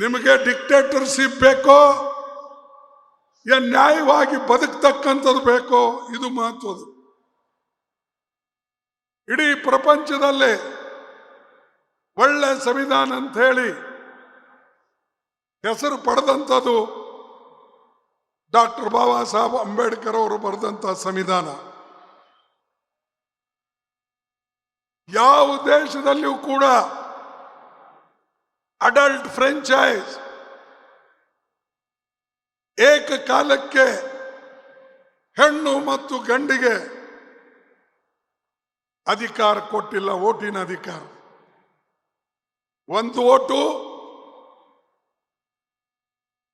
ನಿಮಗೆ ಡಿಕ್ಟೇಟರ್ಶಿಪ್ ಬೇಕೋ? ಏನ್ ನ್ಯಾಯವಾಗಿ ಬದುಕ್ತಕ್ಕಂಥದ್ದು ಬೇಕೋ? ಇದು ಮಹತ್ವದು ಇಡೀ ಪ್ರಪಂಚದಲ್ಲಿ ಒಳ್ಳೆ ಸಂವಿಧಾನ ಅಂತ ಹೇಳಿ ಹೆಸರು ಪಡೆದಂಥದ್ದು ಡಾಕ್ಟರ್ ಬಾಬಾ ಸಾಹೇಬ್ ಅಂಬೇಡ್ಕರ್ ಅವರು ಬರೆದಂಥ ಸಂವಿಧಾನ. ಯಾವ ದೇಶದಲ್ಲಿಯೂ ಕೂಡ ಅಡಲ್ಟ್ ಫ್ರೆಂಚೈಸ್ ಏಕಕಾಲಕ್ಕೆ ಹೆಣ್ಣು ಮತ್ತು ಗಂಡಿಗೆ ಅಧಿಕಾರ ಕೊಟ್ಟಿಲ್ಲ, ಓಟಿನ ಅಧಿಕಾರ. ಒಂದು ಓಟು,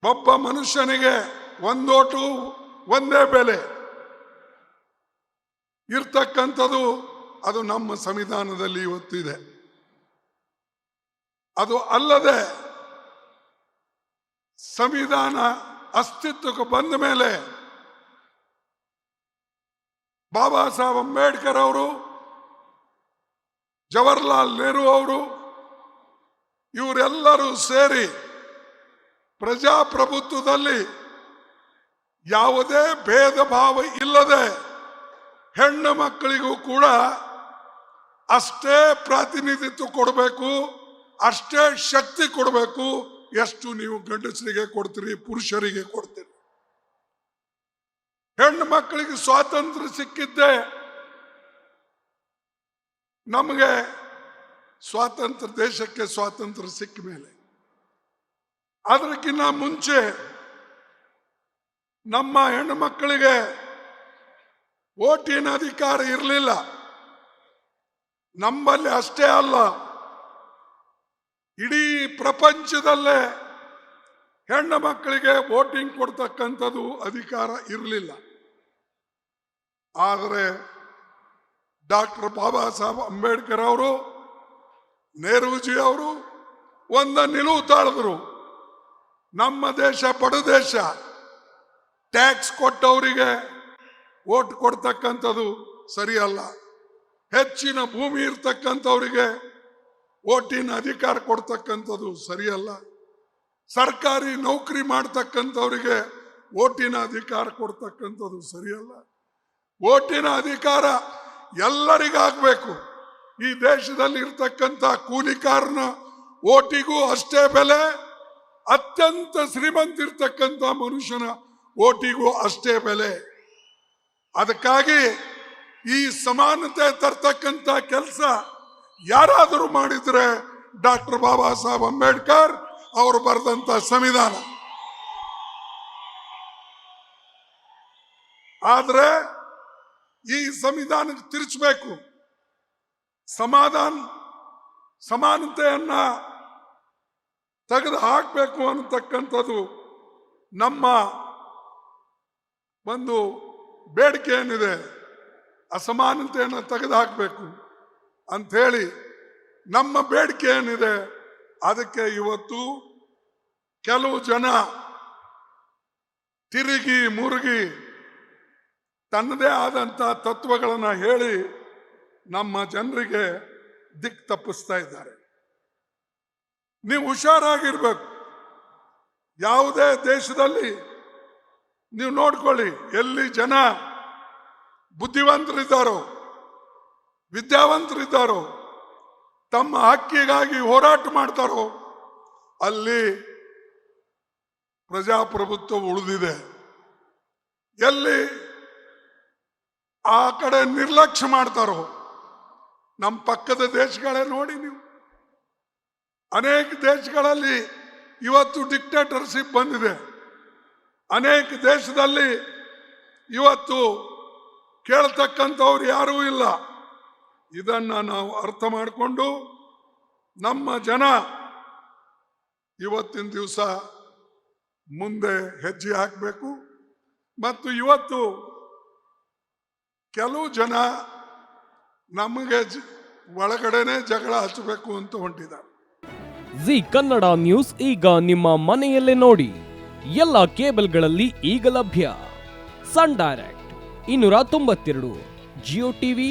ಒಬ್ಬ ಮನುಷ್ಯನಿಗೆ ಒಂದು ಓಟು, ಒಂದೇ ಬೆಲೆ. ಇರ್ತಕ್ಕಂಥದ್ದು ಅದು ನಮ್ಮ ಸಂವಿಧಾನದಲ್ಲಿ ಇವತ್ತಿದೆ. ಅದು ಅಲ್ಲದೆ ಸಂವಿಧಾನ ಅಸ್ತಿತ್ವಕ್ಕೆ ಬಂದ ಮೇಲೆ ಬಾಬಾ ಸಾಹೇಬ್ ಅಂಬೇಡ್ಕರ್ ಅವರು, ಜವಾಹರ್ಲಾಲ್ ನೆಹರು ಅವರು, ಇವರೆಲ್ಲರೂ ಸೇರಿ ಪ್ರಜಾಪ್ರಭುತ್ವದಲ್ಲಿ ಯಾವುದೇ ಭೇದ ಭಾವ ಇಲ್ಲದೆ ಹೆಣ್ಣು ಮಕ್ಕಳಿಗೂ ಕೂಡ ಅಷ್ಟೇ ಪ್ರಾತಿನಿಧಿತ್ವ ಕೊಡಬೇಕು. ಅಷ್ಟೇ ಶಕ್ತಿ ಕೊಡಬೇಕು, ಎಷ್ಟು ನೀವು ಗಂಡಸರಿಗೆ ಕೊಡ್ತೀರಿ, ಪುರುಷರಿಗೆ ಕೊಡ್ತೀರಿ. ಹೆಣ್ಣು ಮಕ್ಕಳಿಗೆ ಸ್ವಾತಂತ್ರ್ಯ ಸಿಕ್ಕಿದ್ದೆ ನಮಗೆ ಸ್ವಾತಂತ್ರ್ಯ, ದೇಶಕ್ಕೆ ಸ್ವಾತಂತ್ರ್ಯ ಸಿಕ್ಕ ಮೇಲೆ. ಅದಕ್ಕಿಂತ ಮುಂಚೆ ನಮ್ಮ ಹೆಣ್ಣು ಮಕ್ಕಳಿಗೆ ಓಟಿನ ಅಧಿಕಾರ ಇರಲಿಲ್ಲ. ನಮ್ಮಲ್ಲಿ ಅಷ್ಟೇ ಅಲ್ಲ. ಇಡೀ ಪ್ರಪಂಚದಲ್ಲೇ ಹೆಣ್ಣು ಮಕ್ಕಳಿಗೆ ವೋಟಿಂಗ್ ಕೊಡ್ತಕ್ಕಂಥದ್ದು ಅಧಿಕಾರ ಇರಲಿಲ್ಲ. ಆದರೆ ಡಾಕ್ಟರ್ ಬಾಬಾ ಸಾಹೇಬ್ ಅಂಬೇಡ್ಕರ್ ಅವರು, ನೆಹರೂಜಿ ಅವರು ಒಂದ ನಿಲುವು ತಾಳಿದ್ರು, ನಮ್ಮ ದೇಶ ಬಡ ದೇಶ, ಟ್ಯಾಕ್ಸ್ ಕೊಟ್ಟವರಿಗೆ ವೋಟ್ ಕೊಡ್ತಕ್ಕಂಥದ್ದು ಸರಿಯಲ್ಲ. ಹೆಚ್ಚಿನ ಭೂಮಿ ಇರ್ತಕ್ಕಂಥವರಿಗೆ ಓಟಿನ ಅಧಿಕಾರ ಕೊಡ್ತಕ್ಕಂಥದ್ದು ಸರಿಯಲ್ಲ. ಸರ್ಕಾರಿ ನೌಕರಿ ಮಾಡ್ತಕ್ಕಂಥವ್ರಿಗೆ ಓಟಿನ ಅಧಿಕಾರ ಕೊಡ್ತಕ್ಕಂಥದ್ದು ಸರಿಯಲ್ಲ. ಓಟಿನ ಅಧಿಕಾರ ಎಲ್ಲರಿಗಾಗಬೇಕು. ಈ ದೇಶದಲ್ಲಿ ಇರ್ತಕ್ಕಂಥ ಕೂಲಿಕಾರನ ಓಟಿಗೂ ಅಷ್ಟೇ ಬೆಲೆ, ಅತ್ಯಂತ ಶ್ರೀಮಂತ ಇರ್ತಕ್ಕಂಥ ಮನುಷ್ಯನ ಓಟಿಗೂ ಅಷ್ಟೇ ಬೆಲೆ. ಅದಕ್ಕಾಗಿ ಈ ಸಮಾನತೆ ತರ್ತಕ್ಕಂಥ ಕೆಲಸ ಯಾರಾದರೂ ಮಾಡಿದ್ರೆ ಡಾಕ್ಟರ್ ಬಾಬಾ ಸಾಹೇಬ್ ಅಂಬೇಡ್ಕರ್ ಅವರು ಬರೆದಂತ ಸಂವಿಧಾನ. ಆದ್ರೆ ಈ ಸಂವಿಧಾನಕ್ಕೆ ತಿರುಚಬೇಕು. ಸಮಾಧಾನ, ಸಮಾನತೆಯನ್ನ ತೆಗೆದು ಹಾಕಬೇಕು ಅನ್ನತಕ್ಕಂಥದ್ದು ನಮ್ಮ ಒಂದು ಬೇಡಿಕೆ ಏನಿದೆ ಅಸಮಾನತೆಯನ್ನು ತೆಗೆದು ಹಾಕಬೇಕು ಅಂಥೇಳಿ ನಮ್ಮ ಬೇಡಿಕೆ ಏನಿದೆ, ಅದಕ್ಕೆ ಇವತ್ತು ಕೆಲವು ಜನ ತಿರುಗಿ ಮುರುಗಿ ತನ್ನದೇ ಆದಂಥ ತತ್ವಗಳನ್ನು ಹೇಳಿ ನಮ್ಮ ಜನರಿಗೆ ದಿಕ್ ತಪ್ಪಿಸ್ತಾ ಇದ್ದಾರೆ. ನೀವು ಹುಷಾರಾಗಿರ್ಬೇಕು. ಯಾವುದೇ ದೇಶದಲ್ಲಿ ನೀವು ನೋಡ್ಕೊಳ್ಳಿ, ಎಲ್ಲಿ ಜನ ಬುದ್ಧಿವಂತರಿದ್ದಾರೋ ವಿದ್ಯಾವಂತರಿದ್ದಾರೋ, ತಮ್ಮ ಹಕ್ಕಿಗಾಗಿ ಹೋರಾಟ ಮಾಡ್ತಾರೋ, ಅಲ್ಲಿ ಪ್ರಜಾಪ್ರಭುತ್ವ ಉಳಿದಿದೆ. ಎಲ್ಲಿ ಆ ಕಡೆ ನಿರ್ಲಕ್ಷ್ಯ ಮಾಡ್ತಾರೋ, ನಮ್ಮ ಪಕ್ಕದ ದೇಶಗಳೇ ನೋಡಿ ನೀವು. ಅನೇಕ ದೇಶಗಳಲ್ಲಿ ಇವತ್ತು ಡಿಕ್ಟೇಟರ್ಶಿಪ್ ಬಂದಿದೆ. ಅನೇಕ ದೇಶದಲ್ಲಿ ಇವತ್ತು ಕೇಳ್ತಕ್ಕಂಥವ್ರು ಯಾರೂ ಇಲ್ಲ. ಇದನ್ನ ನಾವು ಅರ್ಥ ಮಾಡಿಕೊಂಡು ನಮ್ಮ ಜನ ಇವತ್ತಿನ ದಿವಸ ಮುಂದೆ ಹೆಜ್ಜೆ ಹಾಕಬೇಕು. ಮತ್ತು ಇವತ್ತು ಕೆಲವು ಜನ ನಮಗೆ ಒಳಗಡೆನೆ ಜಗಳ ಹಚ್ಚಬೇಕು ಅಂತ ಹೊಂಟಿದ್ದಾರೆ. ಜಿ ಕನ್ನಡ ನ್ಯೂಸ್ ಈಗ ನಿಮ್ಮ ಮನೆಯಲ್ಲೇ ನೋಡಿ. ಎಲ್ಲ ಕೇಬಲ್ಗಳಲ್ಲಿ ಈಗ ಲಭ್ಯ. ಸನ್ ಡೈರೆಕ್ಟ್, ಇನ್ನೂರ ತೊಂಬತ್ತೆರಡು, ಜಿಯೋ ಟಿವಿ